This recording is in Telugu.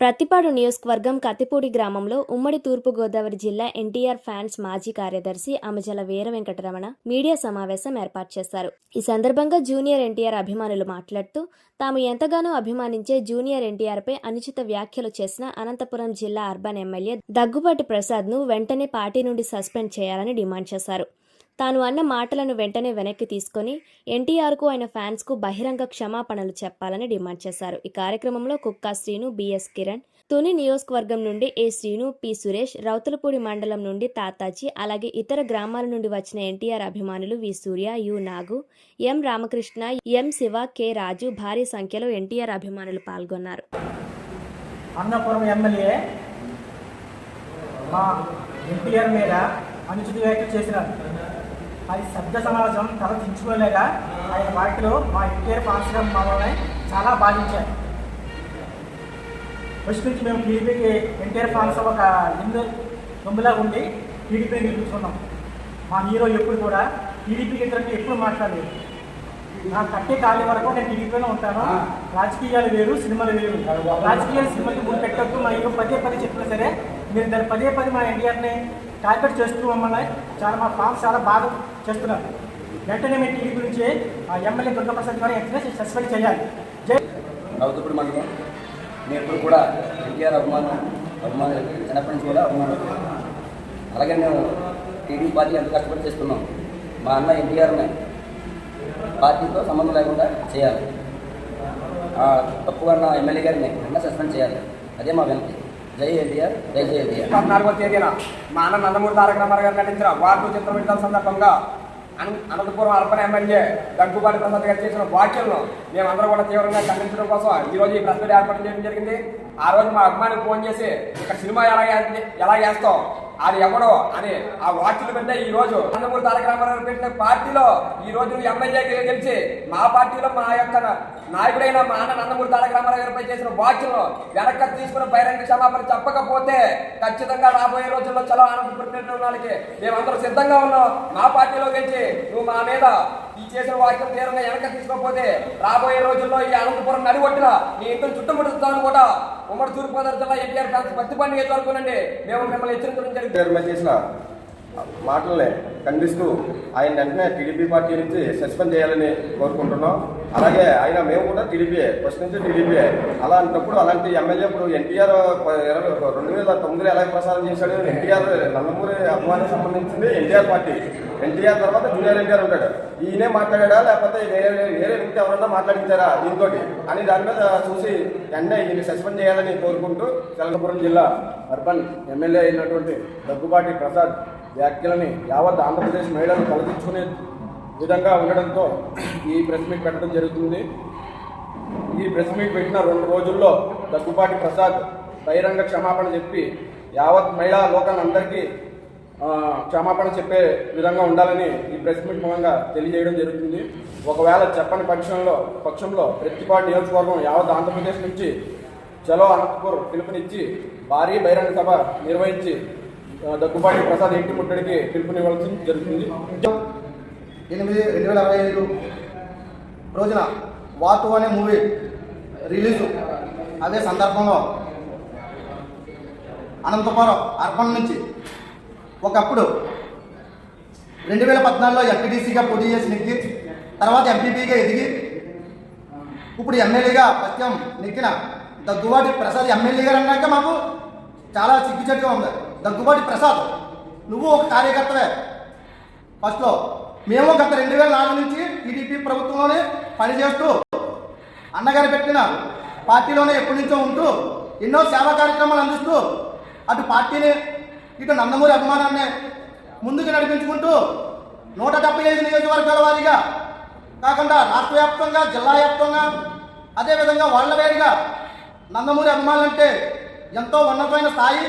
ప్రతిపాడు నియోజకవర్గం కత్తిపూడి గ్రామంలో ఉమ్మడి తూర్పుగోదావరి జిల్లా ఎన్టీఆర్ ఫ్యాన్స్ మాజీ కార్యదర్శి అమజల వీర వెంకటరమణ మీడియా సమావేశం ఏర్పాటు చేశారు. ఈ సందర్భంగా జూనియర్ ఎన్టీఆర్ అభిమానులు మాట్లాడుతూ తాము ఎంతగానో అభిమానించే జూనియర్ ఎన్టీఆర్పై అనుచిత వ్యాఖ్యలు చేసిన అనంతపురం జిల్లా అర్బన్ ఎమ్మెల్యే దగ్గుబాటి ప్రసాద్ను వెంటనే పార్టీ నుండి సస్పెండ్ చేయాలని డిమాండ్ చేశారు. తాను అన్న మాటలను వెంటనే వెనక్కి తీసుకొని ఎన్టీఆర్కు ఆయన ఫ్యాన్స్కు బహిరంగ క్షమాపణలు చెప్పాలని డిమాండ్ చేశారు. ఈ కార్యక్రమంలో కుక్కా శ్రీను బిఎస్ కిరణ్ తుని నియోజకవర్గం నుండి ఏ శ్రీను పి సురేష్ రౌతులపూడి మండలం నుండి తాతాజీ అలాగే ఇతర గ్రామాల నుండి వచ్చిన ఎన్టీఆర్ అభిమానులు V Surya U Nagu M Ramakrishna M Shiva K Raju భారీ సంఖ్యలో ఎన్టీఆర్ అభిమానులు పాల్గొన్నారు. అన్నపురం ఎమ్మెల్యే మా ఎన్టీఆర్ మీద అనుచిత వ్యాఖ్యలు చేసినారు. అది శబ్ద సమావేశం తల దించుకోలేక ఆయన వాటిలో మా ఎన్టీఆర్ పాన్సర్ మమ్మల్ని చాలా బాధించారు. ఫస్ట్ నుంచి మేము టీడీపీకి ఎన్టీఆర్ ఫ్యాన్స్ ఒక ఎందు దొంగలా ఉండి టీడీపీని గెలుచుకున్నాం. మా హీరో ఎప్పుడు కూడా టీడీపీకి వ్యతిరేకంగా ఎప్పుడు మాట్లాడలేదు. నా కట్టే ఖాళీ వరకు నేను టీడీపీలో ఉంటాను. రాజకీయాలు వేరు సినిమాలు వేరు. రాజకీయాలు సినిమాకి ముందు పెట్టద్దు. మా హీరో పదే పదే చెప్పినా సరే మీరు దాన్ని పదే పదే మా ఎన్టీఆర్ని టార్గెట్ చేస్తూ మమ్మల్ని చాలా మా ఫ్యాన్స్ చాలా బాధ చేస్తున్నారు. వెంటనే మేము టీడీపీ గురించి ఆ ఎమ్మెల్యే దుర్గప్రసాద్ గారు వెంటనే సస్పెండ్ చేయాలి. జై మండలం నేను ఎప్పుడు కూడా ఎన్టీఆర్ అభిమానం అభిమానులు చిన్నప్పటి నుంచి కూడా అభిమానం అలాగే మేము టీడీపీ పార్టీ ఎంత కష్టపడి చేస్తున్నాం మా అన్న ఎన్టీఆర్ని పార్టీతో సంబంధం లేకుండా చేయాలి. ఆ తప్పుగా ఎమ్మెల్యే గారిని అన్న సస్పెండ్ చేయాలి. అదే మా వినతి. జై ఎన్టీఆర్ జై జై ఎన్టీఆర్. పద్నాలుగో తేదీన మా అన్న నందమూరి తారక రామారావు గారు నటించిన వార్డు చిత్ర విడుదల సందర్భంగా అన- అనంతపురం అర్బన్ ఎమ్మెల్యే దగ్గుబాటి ప్రసాద్ గారు చేసిన వ్యాఖ్యలను మేమందరం కూడా తీవ్రంగా ఖండించడం కోసం ఈ రోజు ఈ ప్రెస్ మీట్ ఏర్పాటు చేయడం జరిగింది. ఆ రోజు మా అభిమానికి ఫోన్ చేసి ఇక్కడ సినిమా ఎలా ఎలా చేస్తాం అది ఎవడో అని ఆ వాక్యులు పెట్టే ఈ రోజు నందమూరి తారక రామారావు పెట్టిన పార్టీలో ఈ రోజు నువ్వు ఎమ్మెల్యే గెలిచి మా పార్టీలో మా యొక్క నాయకుడైన మా అన్న నందమూరి తారక రామారావు గారిపై చేసిన వాక్యులను వెనక్కి తీసుకుని బహిరంగ క్షమాపణ చెప్పకపోతే ఖచ్చితంగా రాబోయే రోజుల్లో చలో ఆనందపడుతున్న వాళ్ళకి మేమందరూ సిద్ధంగా ఉన్నాం. మా పార్టీలో గెలిచి నువ్వు మా మీద ఈ చేసిన వాక్యం తీరంగా వెనక తీసుకోకపోతే రాబోయే రోజుల్లో ఈ అనంతపురం నడిగొట్టిన ఈ ఇంటిని చుట్టుముడుతాను కూడా ఉమ్మడి తూర్పుగోదావరి జిల్లా ఎన్టీఆర్ ప్రాంతం పత్తి పండుగ నియోజకవర్గండి మేము మిమ్మల్ని హెచ్చరించడం జరిగింది. చేసిన మాటల్ని ఖండిస్తూ ఆయన వెంటనే టీడీపీ పార్టీ నుంచి సస్పెండ్ చేయాలని కోరుకుంటున్నాం. అలాగే ఆయన మేము కూడా టీడీపీయే ఫస్ట్ నుంచి టీడీపీయే అలాంటప్పుడు అలాంటి ఎమ్మెల్యే ఇప్పుడు ఎన్టీఆర్ రెండు వేల తొమ్మిదిలో ఎలా ప్రసారం చేశాడు? ఎన్టీఆర్ నందమూరి అభిమానికి సంబంధించింది ఎన్టీఆర్ పార్టీ. ఎన్టీఆర్ తర్వాత జూనియర్ ఎన్టీఆర్ ఉంటాడు. ఈయనే మాట్లాడా లేకపోతే వేరే వేరే వ్యక్తి ఎవరన్నా మాట్లాడించారా దీంతో అని దాని మీద చూసి వెంటనే ఈయన సస్పెండ్ చేయాలని కోరుకుంటూ తెలంగాపురం జిల్లా అర్బన్ ఎమ్మెల్యే అయినటువంటి దగ్గుబాటి ప్రసాద్ వ్యాఖ్యలని యావత్ ఆంధ్రప్రదేశ్ మహిళలు తలదించుకునే విధంగా ఉండడంతో ఈ ప్రెస్ మీట్ పెట్టడం జరుగుతుంది. ఈ ప్రెస్ మీట్ పెట్టిన రెండు రోజుల్లో దగ్గుపాటి ప్రసాద్ బహిరంగ క్షమాపణ చెప్పి యావత్ మహిళా లోకాలందరికీ క్షమాపణ చెప్పే విధంగా ఉండాలని ఈ ప్రెస్ మీట్ మూలంగా తెలియజేయడం జరుగుతుంది. ఒకవేళ చెప్పని పక్షంలో పక్షంలో ప్రతిపాటు నియోజకవర్గం యావత్ ఆంధ్రప్రదేశ్ నుంచి చలో అనంతపూర్ పిలుపునిచ్చి భారీ బహిరంగ సభ నిర్వహించి దగ్గుపాటి దగ్గుబాటి ప్రసాద్ ఇంటి ముట్టడికి పిలుపునివ్వాల్సి జరుగుతుంది. ఎనిమిది రెండు వేల ఇరవై ఐదు రోజున వాతు అనే మూవీ రిలీజు. అదే సందర్భంలో అనంతపురం అర్బన్ నుంచి ఒకప్పుడు రెండు వేల పద్నాలుగులో ఎంపీటీసీగా పోటీ చేసి నెగ్గి తర్వాత ఎంపీపీగా ఎదిగి ఇప్పుడు ఎమ్మెల్యేగా పత్యం నెక్కిన దగ్గుబాటి ప్రసాద్ ఎమ్మెల్యే గారు అన్నాక మాకు చాలా సిగ్గుచెట్టుగా ఉంది. దగ్గుబాటి ప్రసాద్ నువ్వు ఒక కార్యకర్తవే. ఫస్ట్లో మేము గత రెండు వేల నాలుగు నుంచి టీడీపీ ప్రభుత్వంలోనే పనిచేస్తూ అన్నగారు పెట్టిన పార్టీలోనే ఎప్పటి నుంచో ఉంటూ ఎన్నో సేవా కార్యక్రమాలు అందిస్తూ అటు పార్టీని ఇటు నందమూరి అభిమానాన్ని ముందుకు నడిపించుకుంటూ నూట డెబ్బై ఐదు నియోజకవర్గాల వారీగా కాకుండా రాష్ట్ర వ్యాప్తంగా జిల్లా వ్యాప్తంగా అదేవిధంగా వాళ్ళ వేరుగా నందమూరి అభిమానులంటే ఎంతో ఉన్నతమైన స్థాయి